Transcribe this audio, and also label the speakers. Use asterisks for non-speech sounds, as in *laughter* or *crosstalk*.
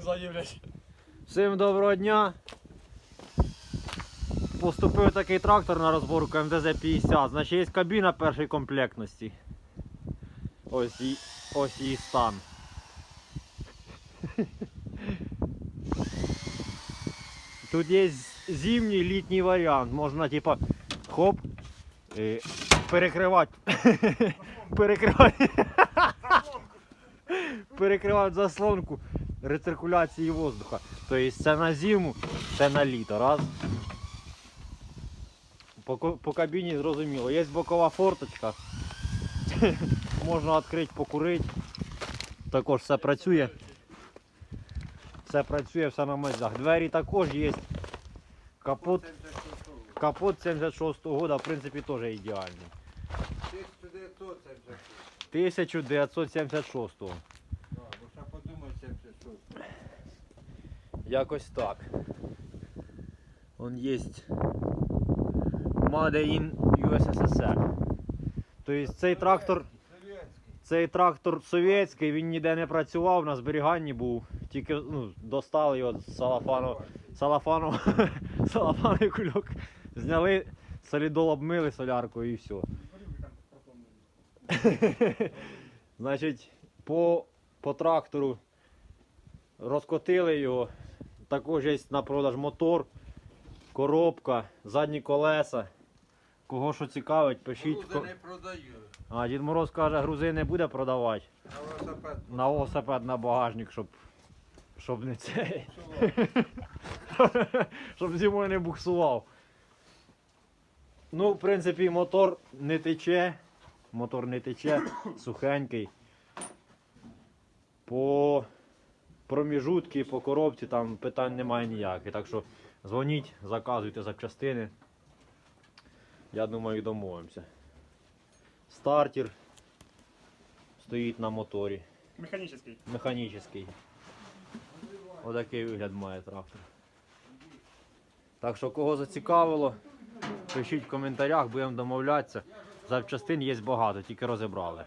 Speaker 1: ззаді, блядь.
Speaker 2: Всім доброго дня. Поступив такий трактор на розборку МТЗ-50. Значить є кабіна першої комплектності. Ось і ось її стан. Тут є зимній літній варіант. Можна типа хоп. І перекривати. *laughs* перекривати. *laughs* перекривати заслонку рециркуляції воздуха. Тобто це на зиму, це на літо. Раз. По, по кабіні зрозуміло. Є бокова форточка. *laughs* Можна відкрити, покурити. Також все працює. Все працює, все на мазях. Двері також є. Капот, капот 76-го года, в принципі, теж ідеальний. 1976-го. Якось так. Он есть Made in USSR. Тобто цей трактор, цей трактор совєтський, він ніде не працював, на зберіганні був. Тільки ну, достали його з салафану, салафану, *laughs* салафановий кульок, зняли, солідол обмили соляркою і все. *laughs* Значить, по, по трактору розкотили його. Також є на продаж мотор, коробка, задні колеса. Кого що цікавить, пишіть.
Speaker 3: Грузи не продаю.
Speaker 2: А Дід Мороз каже, грузи не буде продавати.
Speaker 3: На велосипед.
Speaker 2: На велосипед на багажник, щоб, щоб не цей. *laughs* щоб зимою не буксував. Ну, в принципі, мотор не тече. Мотор не тече, сухенький. По проміжутки, по коробці там питань немає ніяких. Так що дзвоніть, заказуйте запчастини. Я думаю, домовимося. Стартер стоїть на моторі.
Speaker 1: Механічний.
Speaker 2: Механічний. Отакий вигляд має трактор. Так що кого зацікавило, пишіть в коментарях, будемо домовлятися. Запчастин є багато, тільки розібрали.